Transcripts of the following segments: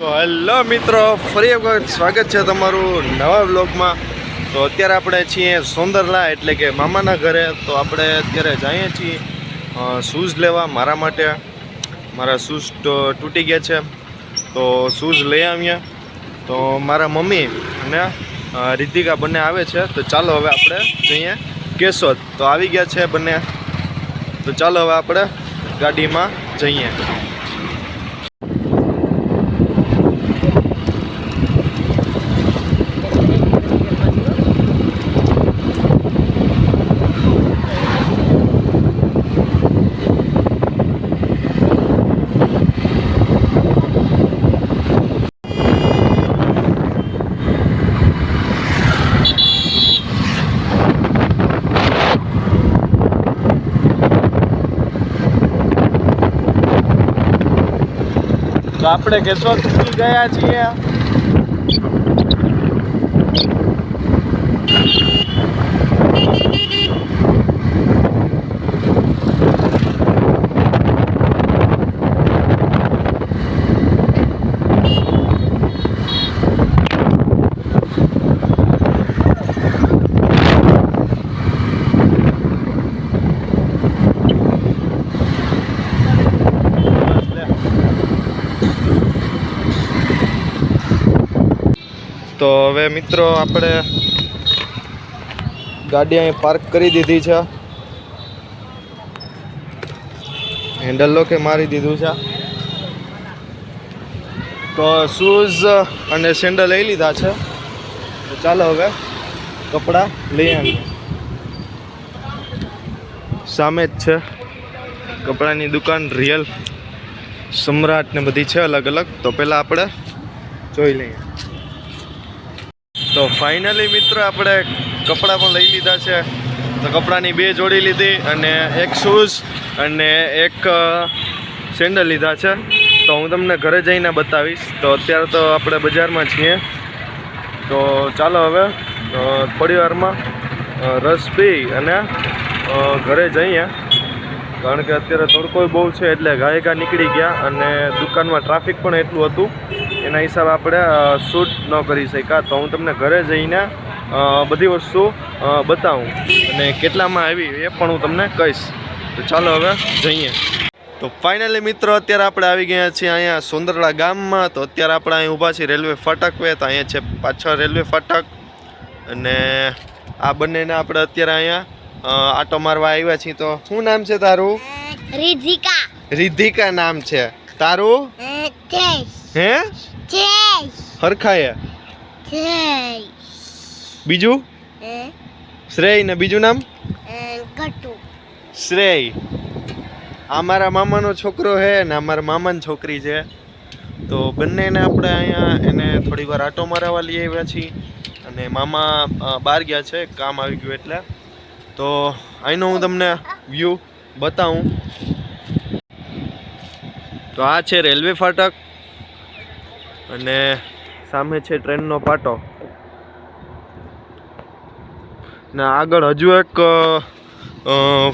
તો હેલો મિત્રો, ફરી એક સ્વાગત છે તમારું નવા વ્લોગમાં. તો અત્યારે આપણે છીએ સોંદરલા એટલે કે મામાના ઘરે. તો આપણે અત્યારે જઈએ છીએ શૂઝ લેવા મારા માટે. મારા શૂઝ તૂટી ગયા છે. તો શૂઝ લઈ આવીએ. તો મારા મમ્મી અને રિદ્ધિકા બંને આવે છે. તો ચાલો હવે આપણે જઈએ કેશોદ. તો આવી ગયા છે બંને. તો ચાલો હવે આપણે ગાડીમાં જઈએ. તો આપણે કેશોદ ગયા છીએ. તો હવે મિત્રો આપણે ગાડી અહીં પાર્ક કરી દીધી છે. હેન્ડલ લોકે મારી દીધું છે. તો શૂઝ અને સેન્ડલ લઈ લીધા છે. તો ચાલો હવે કપડાં લઈ આવીએ. સામે જ છે. કપડાની દુકાન રિયલ સમ્રાટ ને બધી છે અલગ અલગ. તો પહેલાં આપણે જોઈ લઈએ. તો ફાઇનલી મિત્ર આપણે કપડાં પણ લઈ લીધા છે. તો કપડાની બે જોડી લીધી અને એક શૂઝ અને એક સેન્ડલ લીધા છે. તો હું તમને ઘરે જઈને બતાવીશ. તો અત્યારે તો આપણે બજારમાં છીએ. તો ચાલો હવે થોડી વારમાં રસ પી અને ઘરે જઈએ. કારણ કે અત્યારે તડકો બહુ છે એટલે ગાયકા નીકળી ગયા અને દુકાનમાં ટ્રાફિક પણ એટલું હતું. એના હિસાબે આપણે શૂટ ન કરી શક્યા. તો હું તમને ઘરે જઈને બધી વસ્તુ બતાવું. અને કેટલામાં આવી એ પણ હું તમને કહીશ. તો ચાલો હવે જઈએ. તો ફાઇનલી મિત્રો અત્યારે આપણે આવી ગયા છીએ અહીંયા સુંદરડા ગામમાં. તો અત્યારે આપણે અહીં ઊભા છીએ રેલવે ફાટક વે તો અહીંયા છે પાછળ રેલવે ફાટક. અને આ બંનેને આપણે અત્યારે અહીંયા આટો મારવા આવ્યા છીએ. તો શું નામ છે તારું? રિધિકા. રિધિકા નામ છે. તારું? હે? તેજ બીજું શ્રેય ને બીજું નામ? ગટુ. શ્રેય આ મારા મામાનો છોકરો છે ને અમારા મામાની છોકરી છે. તો બંનેને આપણે અહીંયા એને થોડી વાર આટો મારવા લઈ આવ્યા છીએ. અને મામા બહાર ગયા છે કામ આવી ગયું એટલે. તો અહીંનો હું તમને વ્યૂ બતાવું. તો આ છે રેલવે ફાટક. અને સામે છે ટ્રેનનો પાટો. ને આગળ હજુ એક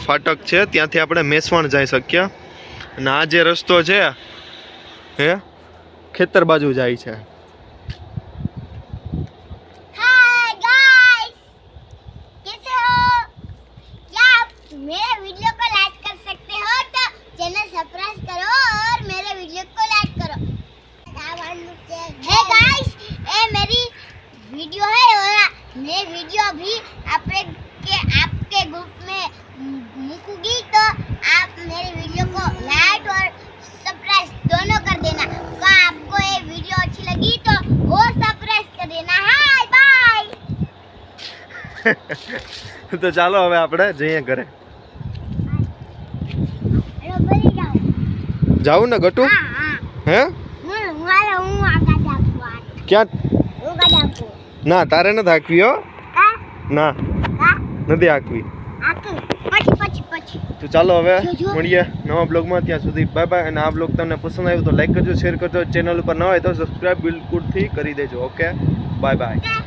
ફાટક છે, ત્યાંથી આપણે મેસવણ જઈ શકીએ. અને આ જે રસ્તો છે એ ખેતર બાજુ જાય છે. મેં વિડિયો और मैं वीडियो अभी आपके के आपके ग्रुप में मूकूंगी तो आप मेरे वीडियो को लाइक और सब्सक्राइब दोनों कर देना तो आपको ये वीडियो अच्छी लगी तो और सब्सक्राइब कर देना हाय बाय તો ચાલો હવે આપણે જઈએ ઘરે हेलो बोली जाओ જાવું ને ગટુ हाँ हाँ હે હું મારે હું આગળ જાઉં ક્યાં હું આગળ જાઉં ના તારે નથી હાકવી હો. ના. નથી હાંકવી. તો ચાલો હવે મળીએ નવા બ્લોગમાં. ત્યાં સુધી બાય બાય અને આ બ્લોગ તમને પસંદ આવ્યો તો લાઈક કરજો શેર કરજો. ચેનલ ઉપર ન હોય તો સબસ્ક્રાઈબ બિલકુલથી કરી દેજો ઓકે બાય બાય